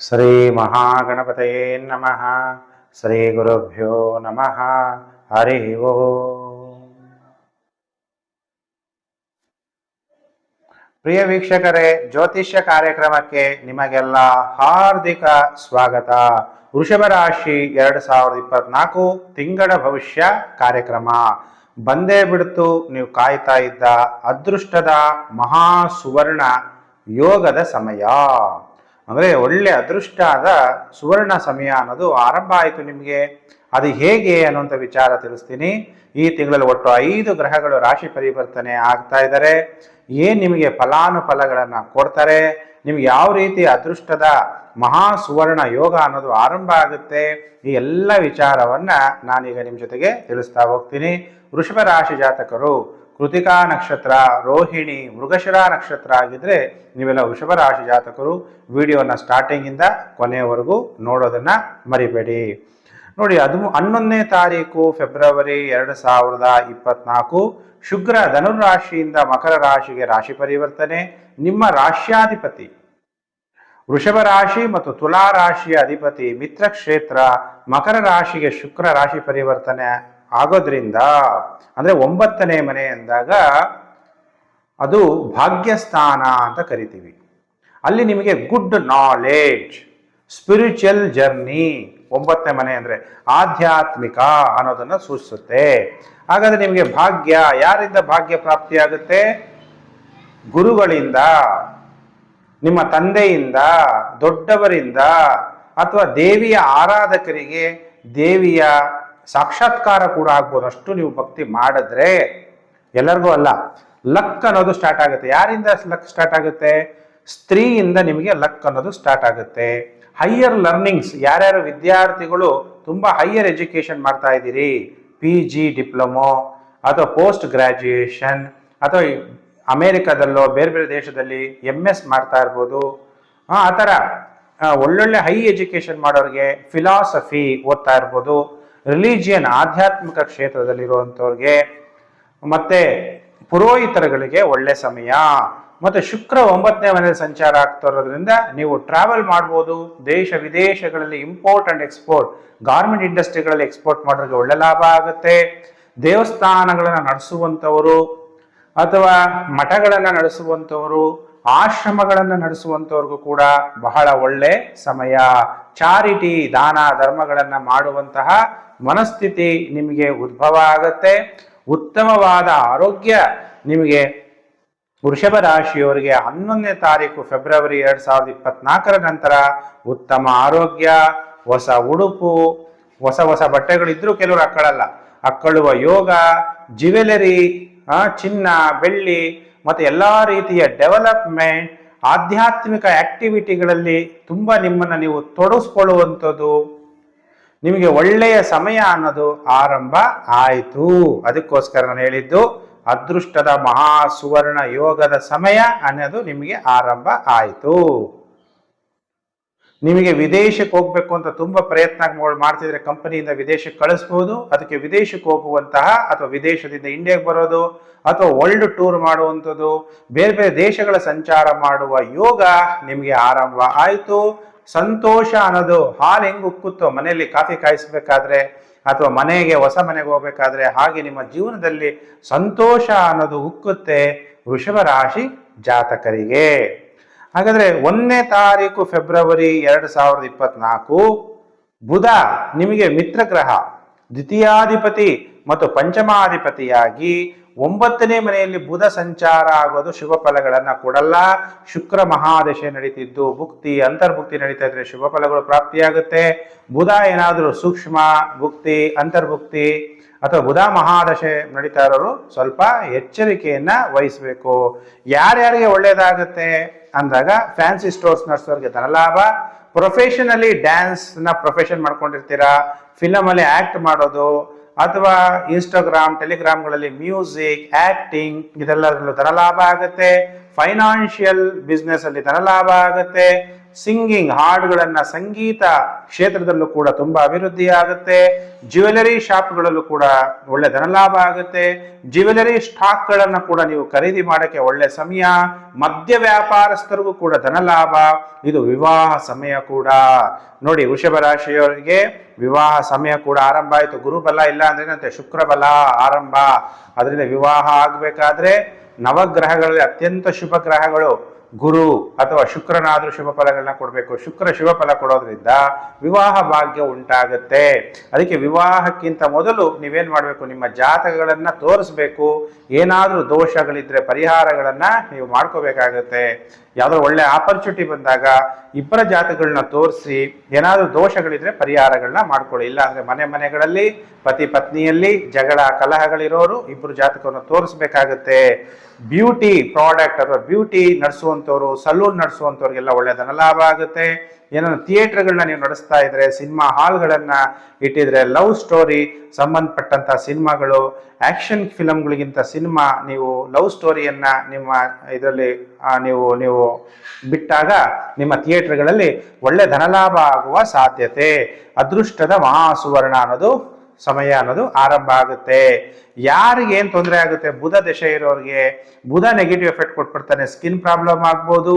ಶ್ರೀ ಮಹಾಗಣಪತಯೇ ನಮಃ ಶ್ರೀ ಗುರುಭ್ಯೋ ನಮಃ ಹರಿ ಓಂ ಪ್ರಿಯ ವೀಕ್ಷಕರೇ, ಜ್ಯೋತಿಷ್ಯ ಕಾರ್ಯಕ್ರಮಕ್ಕೆ ನಿಮಗೆಲ್ಲ ಹಾರ್ದಿಕ ಸ್ವಾಗತ. ವೃಷಭ ರಾಶಿ ಎರಡು ಸಾವಿರದ ಇಪ್ಪತ್ನಾಲ್ಕು ತಿಂಗಳ ಭವಿಷ್ಯ ಕಾರ್ಯಕ್ರಮ. ಬಂದೇ ಬಿಡ್ತು, ನೀವು ಕಾಯ್ತಾ ಇದ್ದ ಅದೃಷ್ಟದ ಮಹಾ ಸುವರ್ಣ ಯೋಗದ ಸಮಯ. ಅಂದರೆ ಒಳ್ಳೆ ಅದೃಷ್ಟ ಆದ ಸುವರ್ಣ ಸಮಯ ಅನ್ನೋದು ಆರಂಭ ಆಯಿತು ನಿಮಗೆ. ಅದು ಹೇಗೆ ಅನ್ನುವಂಥ ವಿಚಾರ ತಿಳಿಸ್ತೀನಿ. ಈ ತಿಂಗಳಲ್ಲಿ ಒಟ್ಟು ಐದು ಗ್ರಹಗಳು ರಾಶಿ ಪರಿವರ್ತನೆ ಆಗ್ತಾ ಇದ್ದಾರೆ ಏನು ನಿಮಗೆ ಫಲಾನುಫಲಗಳನ್ನು ಕೊಡ್ತಾರೆ? ನಿಮ್ಗೆ ಯಾವ ರೀತಿ ಅದೃಷ್ಟದ ಮಹಾ ಸುವರ್ಣ ಯೋಗ ಅನ್ನೋದು ಆರಂಭ ಆಗುತ್ತೆ? ಈ ಎಲ್ಲ ವಿಚಾರವನ್ನು ನಾನೀಗ ನಿಮ್ಮ ಜೊತೆಗೆ ತಿಳಿಸ್ತಾ ಹೋಗ್ತೀನಿ. ವೃಷಭ ರಾಶಿ ಜಾತಕರು ಕೃತಿಕಾ ನಕ್ಷತ್ರ, ರೋಹಿಣಿ, ಮೃಗಶಿರ ನಕ್ಷತ್ರ ಆಗಿದ್ರೆ ನೀವೆಲ್ಲ ವೃಷಭ ರಾಶಿ ಜಾತಕರು, ವಿಡಿಯೋನ ಸ್ಟಾರ್ಟಿಂಗಿಂದ ಕೊನೆಯವರೆಗೂ ನೋಡೋದನ್ನ ಮರಿಬೇಡಿ. ನೋಡಿ, ಅದು ಹನ್ನೊಂದನೇ ತಾರೀಕು ಫೆಬ್ರವರಿ ಎರಡು ಸಾವಿರದ ಇಪ್ಪತ್ನಾಲ್ಕು. ಶುಕ್ರ ಧನುರಾಶಿಯಿಂದ ಮಕರ ರಾಶಿಗೆ ರಾಶಿ ಪರಿವರ್ತನೆ, ನಿಮ್ಮ ರಾಶ್ಯಾಧಿಪತಿ. ವೃಷಭ ರಾಶಿ ಮತ್ತು ತುಲಾ ರಾಶಿಯ ಅಧಿಪತಿ ಮಿತ್ರ ಕ್ಷೇತ್ರ ಮಕರ ರಾಶಿಗೆ ಶುಕ್ರ ರಾಶಿ ಪರಿವರ್ತನೆ. ಆಗೋದ್ರಿಂದ, ಅಂದ್ರೆ ಒಂಬತ್ತನೇ ಮನೆ ಅಂದಾಗ ಅದು ಭಾಗ್ಯಸ್ಥಾನ ಅಂತ ಕರಿತೀವಿ. ಅಲ್ಲಿ ನಿಮಗೆ ಗುಡ್ ನಾಲೆಡ್ಜ್ ಸ್ಪಿರಿಚುವಲ್ ಜರ್ನಿ, ಒಂಬತ್ತನೇ ಮನೆ ಅಂದ್ರೆ ಆಧ್ಯಾತ್ಮಿಕ ಅನ್ನೋದನ್ನ ಸೂಚಿಸುತ್ತೆ. ಹಾಗಾದ್ರೆ ನಿಮಗೆ ಭಾಗ್ಯ, ಯಾರಿಂದ ಭಾಗ್ಯ ಪ್ರಾಪ್ತಿಯಾಗುತ್ತೆ? ಗುರುಗಳಿಂದ, ನಿಮ್ಮ ತಂದೆಯಿಂದ, ದೊಡ್ಡವರಿಂದ, ಅಥವಾ ದೇವಿಯ ಆರಾಧಕರಿಗೆ, ದೇವಿಯ ಸಾಕ್ಷಾತ್ಕಾರ ಕೂಡ ಆಗ್ಬೋದು ಅಷ್ಟು ನೀವು ಭಕ್ತಿ ಮಾಡಿದ್ರೆ ಎಲ್ಲರಿಗೂ ಅಲ್ಲ, ಲಕ್ ಅನ್ನೋದು ಸ್ಟಾರ್ಟ್ ಆಗುತ್ತೆ. ಯಾರಿಂದ ಲಕ್ ಸ್ಟಾರ್ಟ್ ಆಗುತ್ತೆ? ಸ್ತ್ರೀಯಿಂದ ನಿಮಗೆ ಲಕ್ ಅನ್ನೋದು ಸ್ಟಾರ್ಟ್ ಆಗುತ್ತೆ. ಹೈಯರ್ ಲರ್ನಿಂಗ್ಸ್ ಯಾರ್ಯಾರು ವಿದ್ಯಾರ್ಥಿಗಳು ತುಂಬ ಹೈಯರ್ ಎಜುಕೇಷನ್ ಮಾಡ್ತಾ ಇದ್ದೀರಿ? ಪಿ ಜಿ ಡಿಪ್ಲೊಮೊ ಅಥವಾ ಪೋಸ್ಟ್ ಗ್ರ್ಯಾಜುಯೇಷನ್ ಅಥವಾ ಅಮೇರಿಕಾದಲ್ಲೋ, ಬೇರೆ ಬೇರೆ ದೇಶದಲ್ಲಿ ಎಂ ಎಸ್ ಮಾಡ್ತಾ ಇರ್ಬೋದು. ಆ ಥರ ಒಳ್ಳೊಳ್ಳೆ ಹೈ ಎಜುಕೇಷನ್ ಮಾಡೋರಿಗೆ ಫಿಲಾಸಫಿ ಓದ್ತಾ ಇರ್ಬೋದು. ರಿಲಿಜಿಯನ್ ಆಧ್ಯಾತ್ಮಿಕ ಕ್ಷೇತ್ರದಲ್ಲಿರುವಂಥವ್ರಿಗೆ, ಮತ್ತೆ ಪುರೋಹಿತರುಗಳಿಗೆ ಒಳ್ಳೆ ಸಮಯ. ಮತ್ತೆ ಶುಕ್ರ ಒಂಬತ್ತನೇ ಮನೆಯಲ್ಲಿ ಸಂಚಾರ ಆಗ್ತಾ ಇರೋದ್ರಿಂದ ನೀವು ಟ್ರಾವೆಲ್ ಮಾಡ್ಬೋದು. ದೇಶ ವಿದೇಶಗಳಲ್ಲಿ ಇಂಪೋರ್ಟ್ ಅಂಡ್ ಎಕ್ಸ್ಪೋರ್ಟ್ ಗಾರ್ಮೆಂಟ್ ಇಂಡಸ್ಟ್ರಿಗಳಲ್ಲಿ ಎಕ್ಸ್ಪೋರ್ಟ್ ಮಾಡೋರಿಗೆ ಒಳ್ಳೆ ಲಾಭ ಆಗುತ್ತೆ. ದೇವಸ್ಥಾನಗಳನ್ನು ನಡೆಸುವಂಥವರು ಅಥವಾ ಮಠಗಳನ್ನು ನಡೆಸುವಂಥವರು ಆಶ್ರಮಗಳನ್ನು ನಡೆಸುವಂಥವ್ರಿಗೂ ಕೂಡ ಬಹಳ ಒಳ್ಳೆ ಸಮಯ. ಚಾರಿಟಿ, ದಾನ, ಧರ್ಮಗಳನ್ನು ಮಾಡುವಂತಹ ಮನಸ್ಥಿತಿ ನಿಮಗೆ ಉದ್ಭವ ಆಗುತ್ತೆ. ಉತ್ತಮವಾದ ಆರೋಗ್ಯ ನಿಮಗೆ ವೃಷಭ ರಾಶಿಯವರಿಗೆ ಹನ್ನೊಂದನೇ ತಾರೀಕು ಫೆಬ್ರವರಿ ಎರಡ್ ಸಾವಿರದ ಇಪ್ಪತ್ನಾಲ್ಕರ ನಂತರ ಉತ್ತಮ ಆರೋಗ್ಯ, ಹೊಸ ಉಡುಪು, ಹೊಸ ಹೊಸ ಬಟ್ಟೆಗಳಿದ್ರೂ ಕೆಲವರು ಅಕ್ಕಳಲ್ಲ. ಅಕ್ಕಳುವ ಯೋಗ, ಜ್ಯುವೆಲರಿ ಚಿನ್ನ, ಬೆಳ್ಳಿ ಮತ್ತೆ ಎಲ್ಲಾ ರೀತಿಯ ಡೆವಲಪ್ಮೆಂಟ್ ಆಧ್ಯಾತ್ಮಿಕ ಆಕ್ಟಿವಿಟಿಗಳಲ್ಲಿ ತುಂಬಾ ನಿಮ್ಮನ್ನ ನೀವು ತೊಡಗಿಸ್ಕೊಳ್ಳುವಂಥದ್ದು ನಿಮಗೆ ಒಳ್ಳೆಯ ಸಮಯ ಅನ್ನೋದು ಆರಂಭ ಆಯಿತು. ಅದಕ್ಕೋಸ್ಕರ ನಾನು ಹೇಳಿದ್ದು, ಅದೃಷ್ಟದ ಮಹಾ ಸುವರ್ಣ ಯೋಗದ ಸಮಯ ಅನ್ನೋದು ನಿಮಗೆ ಆರಂಭ ಆಯಿತು. ನಿಮಗೆ ವಿದೇಶಕ್ಕೆ ಹೋಗ್ಬೇಕು ಅಂತ ತುಂಬಾ ಪ್ರಯತ್ನ ಮಾಡ್ತಿದ್ರೆ ಕಂಪನಿಯಿಂದ ವಿದೇಶಕ್ಕೆ ಕಳಿಸ್ಬೋದು, ಅದಕ್ಕೆ ವಿದೇಶಕ್ಕೆ ಹೋಗುವಂತಹ ಅಥವಾ ವಿದೇಶದಿಂದ ಇಂಡಿಯಾಗೆ ಬರೋದು, ಅಥವಾ ವರ್ಲ್ಡ್ ಟೂರ್ ಮಾಡುವಂಥದ್ದು, ಬೇರೆ ಬೇರೆ ದೇಶಗಳ ಸಂಚಾರ ಮಾಡುವ ಯೋಗ ನಿಮಗೆ ಆರಂಭ ಆಯಿತು. ಸಂತೋಷ ಅನ್ನೋದು ಹಾಲು ಹೆಂಗೆ ಉಕ್ಕುತ್ತೋ, ಮನೆಯಲ್ಲಿ ಕಾಫಿ ಕಾಯಿಸಬೇಕಾದ್ರೆ, ಅಥವಾ ಮನೆಗೆ, ಹೊಸ ಮನೆಗೆ ಹೋಗ್ಬೇಕಾದ್ರೆ ಹಾಗೆ ನಿಮ್ಮ ಜೀವನದಲ್ಲಿ ಸಂತೋಷ ಅನ್ನೋದು ಉಕ್ಕುತ್ತೆ ವೃಷಭ ರಾಶಿ ಜಾತಕರಿಗೆ. ಹಾಗಾದ್ರೆ ಒಂದನೇ ತಾರೀಕು ಫೆಬ್ರವರಿ ಎರಡು ಸಾವಿರದ ಇಪ್ಪತ್ನಾಲ್ಕು, ಬುಧ ನಿಮಗೆ ಮಿತ್ರ ಗ್ರಹ ದ್ವಿತೀಯಾಧಿಪತಿ ಮತ್ತು ಪಂಚಮಾಧಿಪತಿಯಾಗಿ ಒಂಬತ್ತನೇ ಮನೆಯಲ್ಲಿ ಬುಧ ಸಂಚಾರ ಆಗೋದು ಶುಭ ಫಲಗಳನ್ನ ಕೊಡಲ್ಲ. ಶುಕ್ರ ಮಹಾದಶೆ ನಡೀತಿದ್ದು, ಭುಕ್ತಿ, ಅಂತರ್ಭುಕ್ತಿ ನಡೀತಾ ಇದ್ರೆ ಶುಭ ಫಲಗಳು ಪ್ರಾಪ್ತಿಯಾಗುತ್ತೆ. ಬುಧ ಏನಾದರೂ ಸೂಕ್ಷ್ಮ, ಭುಕ್ತಿ, ಅಂತರ್ಭುಕ್ತಿ ಅಥವಾ ಬುಧ ಮಹಾದಶೆ ನಡೀತಾ ಇರೋರು ಸ್ವಲ್ಪ ಎಚ್ಚರಿಕೆಯನ್ನ ವಹಿಸಬೇಕು. ಯಾರ್ಯಾರಿಗೆ ಒಳ್ಳೇದಾಗುತ್ತೆ ಅಂದಾಗ ಫ್ಯಾನ್ಸಿ ಸ್ಟೋರ್ಸ್ ನಡೆಸೋರಿಗೆ ಧನಲಾಭ. ಪ್ರೊಫೆಷನಲಿ ಡ್ಯಾನ್ಸ್ನ ಪ್ರೊಫೆಷನ್ ಮಾಡ್ಕೊಂಡಿರ್ತೀರಾ? ಫಿಲಮಲ್ಲಿ ಆಕ್ಟ್ ಮಾಡೋದು ಅಥವಾ ಇನ್ಸ್ಟಾಗ್ರಾಮ್ ಟೆಲಿಗ್ರಾಮ್ಗಳಲ್ಲಿ ಮ್ಯೂಸಿಕ್ ಆಕ್ಟಿಂಗ್ ಇದೆಲ್ಲದರಲ್ಲೂ ಧನಲಾಭ ಆಗುತ್ತೆ. ಫೈನಾನ್ಷಿಯಲ್ ಬಿಸ್ನೆಸ್ ಅಲ್ಲಿ ಧನಲಾಭ ಆಗುತ್ತೆ. ಸಿಂಗಿಂಗ್ ಹಾಡುಗಳನ್ನ ಸಂಗೀತ ಕ್ಷೇತ್ರದಲ್ಲೂ ಕೂಡ ತುಂಬಾ ಅಭಿವೃದ್ಧಿ ಆಗುತ್ತೆ ಜ್ಯುವೆಲರಿ ಶಾಪ್ಗಳಲ್ಲೂ ಕೂಡ ಒಳ್ಳೆ ಧನಲಾಭ ಆಗುತ್ತೆ. ಜ್ಯುವೆಲರಿ ಸ್ಟಾಕ್ಗಳನ್ನು ಕೂಡ ನೀವು ಖರೀದಿ ಮಾಡೋಕ್ಕೆ ಒಳ್ಳೆ ಸಮಯ. ಮದ್ಯ ವ್ಯಾಪಾರಸ್ಥರಿಗೂ ಕೂಡ ಧನಲಾಭ ಇದು ವಿವಾಹ ಸಮಯ ಕೂಡ. ನೋಡಿ, ವೃಷಭ ರಾಶಿಯವರಿಗೆ ವಿವಾಹ ಸಮಯ ಕೂಡ ಆರಂಭ ಆಯಿತು. ಗುರುಬಲ ಇಲ್ಲ ಅಂದ್ರೆ ಏನಂತೆ? ಶುಕ್ರ ಬಲ ಆರಂಭ. ಅದರಿಂದ ವಿವಾಹ ಆಗಬೇಕಾದ್ರೆ ನವಗ್ರಹಗಳಲ್ಲಿ ಅತ್ಯಂತ ಶುಭ ಗ್ರಹಗಳು. ಗುರು ಅಥವಾ ಶುಕ್ರನಾದ್ರೂ ಶುಭ ಫಲಗಳನ್ನ ಕೊಡಬೇಕು. ಶುಕ್ರ ಶುಭ ಫಲ ಕೊಡೋದ್ರಿಂದ ವಿವಾಹ ಭಾಗ್ಯ ಉಂಟಾಗುತ್ತೆ. ಅದಕ್ಕೆ ವಿವಾಹಕ್ಕಿಂತ ಮೊದಲು ನೀವೇನ್ ಮಾಡಬೇಕು? ನಿಮ್ಮ ಜಾತಕಗಳನ್ನ ತೋರಿಸ್ಬೇಕು. ಏನಾದ್ರೂ ದೋಷಗಳಿದ್ರೆ ಪರಿಹಾರಗಳನ್ನ ನೀವು ಮಾಡ್ಕೋಬೇಕಾಗತ್ತೆ. ಯಾವ್ದೋ ಒಳ್ಳೆ ಆಪರ್ಚುನಿಟಿ ಬಂದಾಗ ಇಬ್ಬರ ಜಾತಕಗಳನ್ನ ತೋರಿಸಿ ಏನಾದರೂ ದೋಷಗಳಿದ್ರೆ ಪರಿಹಾರಗಳನ್ನ ಮಾಡ್ಕೊಳ್ಳಿ. ಇಲ್ಲ ಅಂದ್ರೆ ಮನೆ ಮನೆಗಳಲ್ಲಿ, ಪತಿ ಪತ್ನಿಯಲ್ಲಿ ಜಗಳ, ಕಲಹಗಳಿರೋರು ಇಬ್ಬರು ಜಾತಕವನ್ನು ತೋರಿಸ್ಬೇಕಾಗತ್ತೆ. ಬ್ಯೂಟಿ ಪ್ರಾಡಕ್ಟ್ ಅಥವಾ ಬ್ಯೂಟಿ ನಡೆಸುವಂಥವ್ರು ಸಲೂನ್ ನಡೆಸುವಂಥವ್ರಿಗೆಲ್ಲ ಒಳ್ಳೆ ಧನಲಾಭ ಆಗುತ್ತೆ. ಏನಾದ್ರು ಥಿಯೇಟರ್ಗಳನ್ನ ನೀವು ನಡೆಸ್ತಾ ಇದ್ರೆ ಸಿನಿಮಾ ಹಾಲ್ಗಳನ್ನ ಇಟ್ಟಿದ್ರೆ ಲವ್ ಸ್ಟೋರಿ ಸಂಬಂಧಪಟ್ಟಂತ ಸಿನಿಮಾಗಳು ಆಕ್ಷನ್ ಫಿಲಮ್ಗಳಿಗಿಂತ ಸಿನಿಮಾ ನೀವು ಲವ್ ಸ್ಟೋರಿಯನ್ನ ನಿಮ್ಮ ಇದರಲ್ಲಿ ನೀವು ನೀವು ಬಿಟ್ಟಾಗ ನಿಮ್ಮ ಥಿಯೇಟರ್ಗಳಲ್ಲಿ ಒಳ್ಳೆ ಧನಲಾಭ ಆಗುವ ಸಾಧ್ಯತೆ. ಅದೃಷ್ಟದ ಮಹಾಸುವರ್ಣ ಅನ್ನೋದು ಸಮಯ ಅನ್ನೋದು ಆರಂಭ ಆಗುತ್ತೆ. ಯಾರಿಗೆ ಏನ್ ತೊಂದರೆ ಆಗುತ್ತೆ? ಬುಧ ದಶೆ ಇರೋರಿಗೆ ಬುಧ ನೆಗೆಟಿವ್ ಎಫೆಕ್ಟ್ ಕೊಟ್ಬಿಡ್ತಾನೆ ಸ್ಕಿನ್ ಪ್ರಾಬ್ಲಮ್ ಆಗ್ಬೋದು.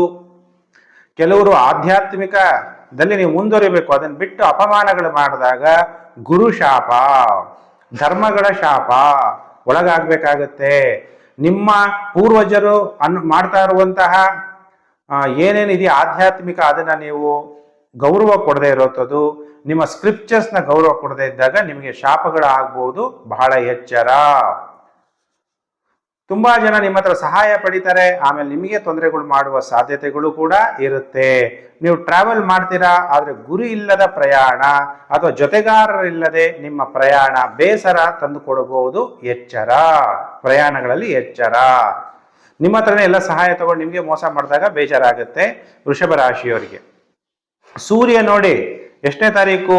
ಕೆಲವರು ಆಧ್ಯಾತ್ಮಿಕದಲ್ಲಿ ನೀವು ಮುಂದುವರಿಬೇಕು, ಅದನ್ನ ಬಿಟ್ಟು ಅಪಮಾನಗಳು ಮಾಡಿದಾಗ ಗುರು ಶಾಪ, ಧರ್ಮಗಳ ಶಾಪ ಒಳಗಾಗ್ಬೇಕಾಗತ್ತೆ. ನಿಮ್ಮ ಪೂರ್ವಜರು ಅನ್, ಮಾಡ್ತಾ ಇರುವಂತಹ ಏನೇನಿದೆಯಾ ಆಧ್ಯಾತ್ಮಿಕ ಅದನ್ನು ನೀವು ಗೌರವ ಕೊಡದೇ ಇರೋಂಥದ್ದು, ನಿಮ್ಮ ಸ್ಕ್ರಿಪ್ಚರ್ಸ್ನ ಗೌರವ ಕೊಡದೇ ಇದ್ದಾಗ ನಿಮಗೆ ಶಾಪಗಳು ಆಗ್ಬೋದು, ಬಹಳ ಎಚ್ಚರ. ತುಂಬಾ ಜನ ನಿಮ್ಮ ಹತ್ರ ಸಹಾಯ ಪಡಿತಾರೆ, ಆಮೇಲೆ ನಿಮಗೆ ತೊಂದರೆಗಳು ಮಾಡುವ ಸಾಧ್ಯತೆಗಳು ಕೂಡ ಇರುತ್ತೆ. ನೀವು ಟ್ರಾವೆಲ್ ಮಾಡ್ತೀರಾ, ಆದರೆ ಗುರಿ ಇಲ್ಲದ ಪ್ರಯಾಣ, ಅಥವಾ ಜೊತೆಗಾರರಿಲ್ಲದೆ ನಿಮ್ಮ ಪ್ರಯಾಣ ಬೇಸರ ತಂದು ಕೊಡಬಹುದು, ಎಚ್ಚರ. ಪ್ರಯಾಣಗಳಲ್ಲಿ ಎಚ್ಚರ. ನಿಮ್ಮ ಹತ್ರನೇ ಎಲ್ಲ ಸಹಾಯ ತಗೊಂಡು ನಿಮಗೆ ಮೋಸ ಮಾಡಿದಾಗ ಬೇಜಾರಾಗುತ್ತೆ ವೃಷಭ ರಾಶಿಯವರಿಗೆ. ಸೂರ್ಯ ನೋಡಿ ಎಷ್ಟನೇ ತಾರೀಕು?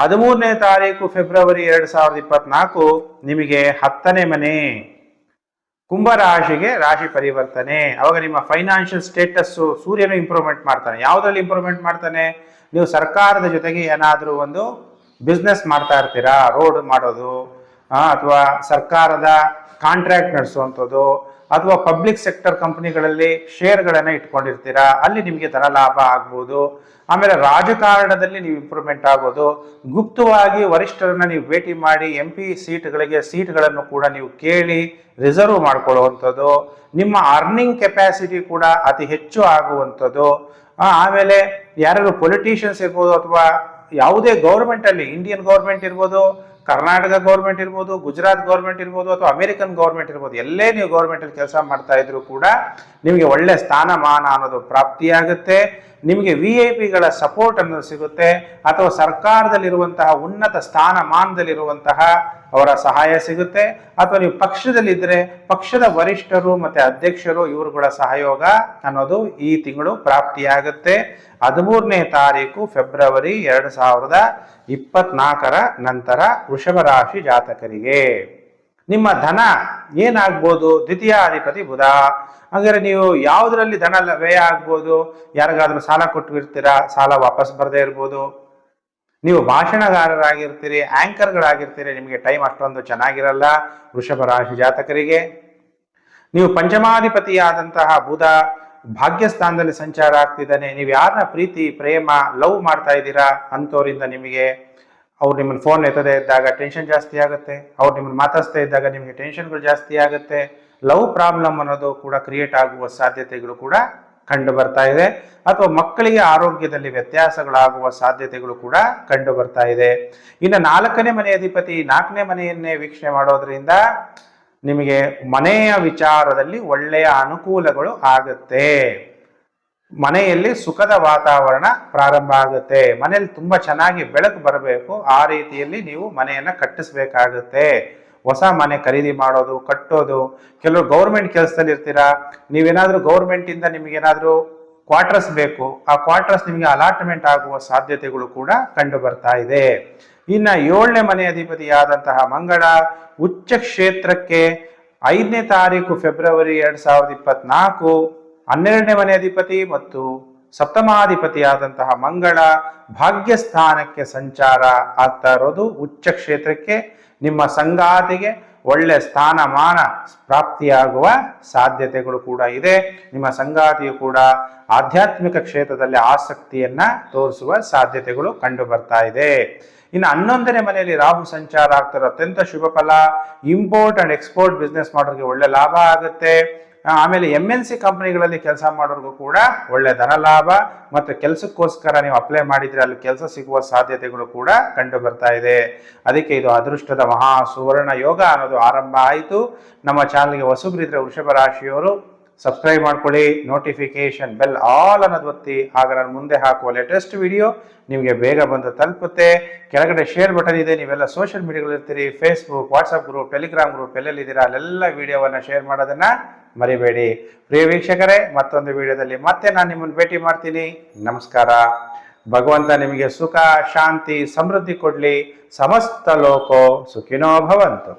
ಹದಿಮೂರನೇ ತಾರೀಕು ಫೆಬ್ರವರಿ ಎರಡು ಸಾವಿರದ ಇಪ್ಪತ್ನಾಲ್ಕು ನಿಮಗೆ ಹತ್ತನೇ ಮನೆ. ಕುಂಭ ರಾಶಿಗೆ ರಾಶಿ ಪರಿವರ್ತನೆ. ಅವಾಗ ನಿಮ್ಮ ಫೈನಾನ್ಷಿಯಲ್ ಸ್ಟೇಟಸ್ಸು ಸೂರ್ಯನು ಇಂಪ್ರೂವ್ಮೆಂಟ್ ಮಾಡ್ತಾನೆ. ಯಾವುದ್ರಲ್ಲಿ ಇಂಪ್ರೂವ್ಮೆಂಟ್ ಮಾಡ್ತಾನೆ? ನೀವು ಸರ್ಕಾರದ ಜೊತೆಗೆ ಏನಾದರೂ ಒಂದು ಬಿಸ್ನೆಸ್ ಮಾಡ್ತಾ ಇರ್ತೀರಾ? ರೋಡ್ ಮಾಡೋದು ಅಥವಾ ಸರ್ಕಾರದ ಕಾಂಟ್ರಾಕ್ಟ್ ನಡೆಸುವಂಥದ್ದು ಅಥವಾ ಪಬ್ಲಿಕ್ ಸೆಕ್ಟರ್ ಕಂಪನಿಗಳಲ್ಲಿ ಶೇರ್ಗಳನ್ನು ಇಟ್ಕೊಂಡಿರ್ತೀರಾ? ಅಲ್ಲಿ ನಿಮಗೆ ಧನ ಲಾಭ ಆಗ್ಬೋದು. ಆಮೇಲೆ ರಾಜಕಾರಣದಲ್ಲಿ ನೀವು ಇಂಪ್ರೂವ್ಮೆಂಟ್ ಆಗೋದು. ಗುಪ್ತವಾಗಿ ವರಿಷ್ಠರನ್ನ ನೀವು ಭೇಟಿ ಮಾಡಿ ಎಂ ಪಿ ಸೀಟ್ಗಳಿಗೆ ಸೀಟ್ಗಳನ್ನು ಕೂಡ ನೀವು ಕೇಳಿ ರಿಸರ್ವ್ ಮಾಡ್ಕೊಳ್ಳುವಂಥದ್ದು. ನಿಮ್ಮ ಅರ್ನಿಂಗ್ ಕೆಪಾಸಿಟಿ ಕೂಡ ಅತಿ ಹೆಚ್ಚು ಆಗುವಂಥದ್ದು. ಆಮೇಲೆ ಯಾರು ಪೊಲಿಟಿಷಿಯನ್ಸ್ ಇರ್ಬೋದು ಅಥವಾ ಯಾವುದೇ ಗೌರ್ಮೆಂಟಲ್ಲಿ ಇಂಡಿಯನ್ ಗೌರ್ಮೆಂಟ್ ಇರ್ಬೋದು ಕರ್ನಾಟಕ ಗೌರ್ಮೆಂಟ್ ಇರ್ಬೋದು, ಗುಜರಾತ್ ಗೌರ್ಮೆಂಟ್ ಇರ್ಬೋದು ಅಥವಾ ಅಮೆರಿಕನ್ ಗೌರ್ಮೆಂಟ್ ಇರ್ಬೋದು, ಎಲ್ಲೇ ನೀವು ಗೌರ್ಮೆಂಟಲ್ಲಿ ಕೆಲಸ ಮಾಡ್ತಾ ಇದ್ರು ಕೂಡ ನಿಮಗೆ ಒಳ್ಳೆ ಸ್ಥಾನಮಾನ ಅನ್ನೋದು ಪ್ರಾಪ್ತಿಯಾಗುತ್ತೆ. ನಿಮಗೆ ವಿ ಐ ಪಿಗಳ ಸಪೋರ್ಟ್ ಅನ್ನೋದು ಸಿಗುತ್ತೆ. ಅಥವಾ ಸರ್ಕಾರದಲ್ಲಿರುವಂತಹ ಉನ್ನತ ಸ್ಥಾನಮಾನದಲ್ಲಿರುವಂತಹ ಅವರ ಸಹಾಯ ಸಿಗುತ್ತೆ. ಅಥವಾ ನೀವು ಪಕ್ಷದಲ್ಲಿದ್ದರೆ ಪಕ್ಷದ ವರಿಷ್ಠರು ಮತ್ತೆ ಅಧ್ಯಕ್ಷರು ಇವರುಗಳ ಸಹಯೋಗ ಅನ್ನೋದು ಈ ತಿಂಗಳು ಪ್ರಾಪ್ತಿಯಾಗುತ್ತೆ. ಹದಿಮೂರನೇ ತಾರೀಕು ಫೆಬ್ರವರಿ ಎರಡು ಸಾವಿರದ ಇಪ್ಪತ್ನಾಲ್ಕರ ನಂತರ ವೃಷಭ ರಾಶಿ ಜಾತಕರಿಗೆ. ನಿಮ್ಮ ಧನ ಏನಾಗ್ಬೋದು? ದ್ವಿತೀಯಾಧಿಪತಿ ಬುಧ. ಹಾಗಾದ್ರೆ ನೀವು ಯಾವುದರಲ್ಲಿ ಧನ ವ್ಯಯ ಆಗ್ಬೋದು? ಯಾರಿಗಾದ್ರೂ ಸಾಲ ಕೊಟ್ಟಿರ್ತೀರಾ? ಸಾಲ ವಾಪಸ್ ಬರದೇ ಇರ್ಬೋದು. ನೀವು ಭಾಷಣಗಾರರಾಗಿರ್ತೀರಿ ಆಂಕರ್ಗಳಾಗಿರ್ತೀರಿ ನಿಮಗೆ ಟೈಮ್ ಅಷ್ಟೊಂದು ಚೆನ್ನಾಗಿರಲ್ಲ. ವೃಷಭ ರಾಶಿ ಜಾತಕರಿಗೆ. ನೀವು ಪಂಚಮಾಧಿಪತಿಯಾದಂತಹ ಬುಧ ಭಾಗ್ಯಸ್ಥಾನದಲ್ಲಿ ಸಂಚಾರ ಆಗ್ತಿದ್ದಾನೆ. ನೀವು ಯಾರನ್ನ ಪ್ರೀತಿ, ಪ್ರೇಮ ಲವ್ ಮಾಡ್ತಾ ಇದ್ದೀರಾ ಅಂಥವರಿಂದ ನಿಮಗೆ ಅವ್ರು ನಿಮ್ಮನ್ನು ಫೋನ್ ಎತ್ತದೇ ಇದ್ದಾಗ ಟೆನ್ಷನ್ ಜಾಸ್ತಿ ಆಗುತ್ತೆ. ಅವ್ರು ನಿಮ್ಮನ್ನು ಮಾತಾಡ್ತಾ ಇದ್ದಾಗ ನಿಮಗೆ ಟೆನ್ಷನ್ಗಳು ಜಾಸ್ತಿ ಆಗುತ್ತೆ. ಲವ್ ಪ್ರಾಬ್ಲಮ್ ಅನ್ನೋದು ಕೂಡ ಕ್ರಿಯೇಟ್ ಆಗುವ ಸಾಧ್ಯತೆಗಳು ಕೂಡ ಕಂಡು ಬರ್ತಾ ಇದೆ. ಅಥವಾ ಮಕ್ಕಳಿಗೆ ಆರೋಗ್ಯದಲ್ಲಿ ವ್ಯತ್ಯಾಸಗಳಾಗುವ ಸಾಧ್ಯತೆಗಳು ಕೂಡ ಕಂಡು ಬರ್ತಾ ಇದೆ. ಇನ್ನು ನಾಲ್ಕನೇ ಮನೆ ಅಧಿಪತಿ, ನಾಲ್ಕನೇ ಮನೆಯನ್ನೇ ವೀಕ್ಷಣೆ ಮಾಡೋದ್ರಿಂದ ನಿಮಗೆ ಮನೆಯ ವಿಚಾರದಲ್ಲಿ ಒಳ್ಳೆಯ ಅನುಕೂಲಗಳು ಆಗುತ್ತೆ. ಮನೆಯಲ್ಲಿ ಸುಖದ ವಾತಾವರಣ ಪ್ರಾರಂಭ ಆಗುತ್ತೆ. ಮನೆಯಲ್ಲಿ ತುಂಬಾ ಚೆನ್ನಾಗಿ ಬೆಳಕು ಬರಬೇಕು. ಆ ರೀತಿಯಲ್ಲಿ ನೀವು ಮನೆಯನ್ನ ಕಟ್ಟಿಸ್ಬೇಕಾಗುತ್ತೆ. ಹೊಸ ಮನೆ ಖರೀದಿ ಮಾಡೋದು, ಕಟ್ಟೋದು. ಕೆಲವರು ಗೌರ್ಮೆಂಟ್ ಕೆಲಸದಲ್ಲಿ ಇರ್ತೀರಾ? ನೀವೇನಾದ್ರೂ ಗೌರ್ಮೆಂಟ್ ಇಂದ ನಿಮಗೇನಾದ್ರೂ ಕ್ವಾರ್ಟರ್ಸ್ ಬೇಕು. ಆ ಕ್ವಾರ್ಟರ್ಸ್ ನಿಮಗೆ ಅಲಾಟ್ಮೆಂಟ್ ಆಗುವ ಸಾಧ್ಯತೆಗಳು ಕೂಡ ಕಂಡು ಬರ್ತಾ ಇದೆ. ಇನ್ನ ಏಳನೇ ಮನೆ ಅಧಿಪತಿಯಾದಂತಹ ಮಂಗಳ ಉಚ್ಚ ಕ್ಷೇತ್ರಕ್ಕೆ ಐದನೇ ತಾರೀಕು ಫೆಬ್ರವರಿ ಎರಡ್ ಸಾವಿರದ ಇಪ್ಪತ್ನಾಲ್ಕು, ಹನ್ನೆರಡನೇ ಮನೆ ಅಧಿಪತಿ ಮತ್ತು ಸಪ್ತಮಾಧಿಪತಿಯಾದಂತಹ ಮಂಗಳ ಭಾಗ್ಯಸ್ಥಾನಕ್ಕೆ ಸಂಚಾರ ಆಗ್ತಾ ಇರೋದು ಉಚ್ಚ ಕ್ಷೇತ್ರಕ್ಕೆ ನಿಮ್ಮ ಸಂಗಾತಿಗೆ ಒಳ್ಳೆ ಸ್ಥಾನಮಾನ ಪ್ರಾಪ್ತಿಯಾಗುವ ಸಾಧ್ಯತೆಗಳು ಕೂಡ ಇದೆ. ನಿಮ್ಮ ಸಂಗಾತಿಯು ಕೂಡ ಆಧ್ಯಾತ್ಮಿಕ ಕ್ಷೇತ್ರದಲ್ಲಿ ಆಸಕ್ತಿಯನ್ನ ತೋರಿಸುವ ಸಾಧ್ಯತೆಗಳು ಕಂಡು ಬರ್ತಾ ಇದೆ. ಇನ್ನು ಹನ್ನೊಂದನೇ ಮನೆಯಲ್ಲಿ ರಾಹು ಸಂಚಾರ ಆಗ್ತಿರೋ ಅತ್ಯಂತ ಶುಭ ಫಲ. ಇಂಪೋರ್ಟ್ ಅಂಡ್ ಎಕ್ಸ್ಪೋರ್ಟ್ ಬಿಸ್ನೆಸ್ ಮಾಡೋರಿಗೆ ಒಳ್ಳೆ ಲಾಭ ಆಗುತ್ತೆ. ಆಮೇಲೆ ಎಂ ಎನ್ ಸಿ ಕಂಪ್ನಿಗಳಲ್ಲಿ ಕೆಲಸ ಮಾಡೋರ್ಗು ಕೂಡ ಒಳ್ಳೆ ಧನ ಲಾಭ ಮತ್ತು ಕೆಲಸಕ್ಕೋಸ್ಕರ ನೀವು ಅಪ್ಲೈ ಮಾಡಿದ್ರೆ ಅಲ್ಲಿ ಕೆಲಸ ಸಿಗುವ ಸಾಧ್ಯತೆಗಳು ಕೂಡ ಕಂಡು ಬರ್ತಾ ಇದೆ. ಅದಕ್ಕೆ ಇದು ಅದೃಷ್ಟದ ಮಹಾ ಸುವರ್ಣ ಯೋಗ ಅನ್ನೋದು ಆರಂಭ ಆಯಿತು. ನಮ್ಮ ಚಾನಲ್ಗೆ ಹೊಸಬ್ರಿದ್ರೆ ವೃಷಭ ರಾಶಿಯವರು ಸಬ್ಸ್ಕ್ರೈಬ್ ಮಾಡ್ಕೊಳ್ಳಿ ನೋಟಿಫಿಕೇಶನ್ ಬೆಲ್ ಆಲ್ ಅನ್ನೋದು ಒತ್ತಿ, ಆಗ ನಾನು ಮುಂದೆ ಹಾಕುವ ಲೇಟೆಸ್ಟ್ ವಿಡಿಯೋ ನಿಮಗೆ ಬೇಗ ಬಂದು ತಲುಪುತ್ತೆ. ಕೆಳಗಡೆ ಶೇರ್ ಬಟನ್ ಇದೆ, ನೀವೆಲ್ಲ social ಮೀಡಿಯಾಗಳಿರ್ತೀರಿ Facebook WhatsApp group Telegram group ಎಲ್ಲೆಲ್ಲಿದ್ದೀರಾ ಅಲ್ಲೆಲ್ಲ ವಿಡಿಯೋವನ್ನು ಶೇರ್ ಮಾಡೋದನ್ನ ಮರಿಬೇಡಿ. ಪ್ರಿಯ ವೀಕ್ಷಕರೇ, ಮತ್ತೊಂದು ವಿಡಿಯೋದಲ್ಲಿ ಮತ್ತೆ ನಾನು ನಿಮ್ಮನ್ನು ಭೇಟಿ ಮಾಡ್ತೀನಿ. ನಮಸ್ಕಾರ. ಭಗವಂತ ನಿಮಗೆ ಸುಖ, ಶಾಂತಿ, ಸಮೃದ್ಧಿ ಕೊಡಲಿ. ಸಮಸ್ತ ಲೋಕೋ ಸುಖಿನೋ ಭವಂತು.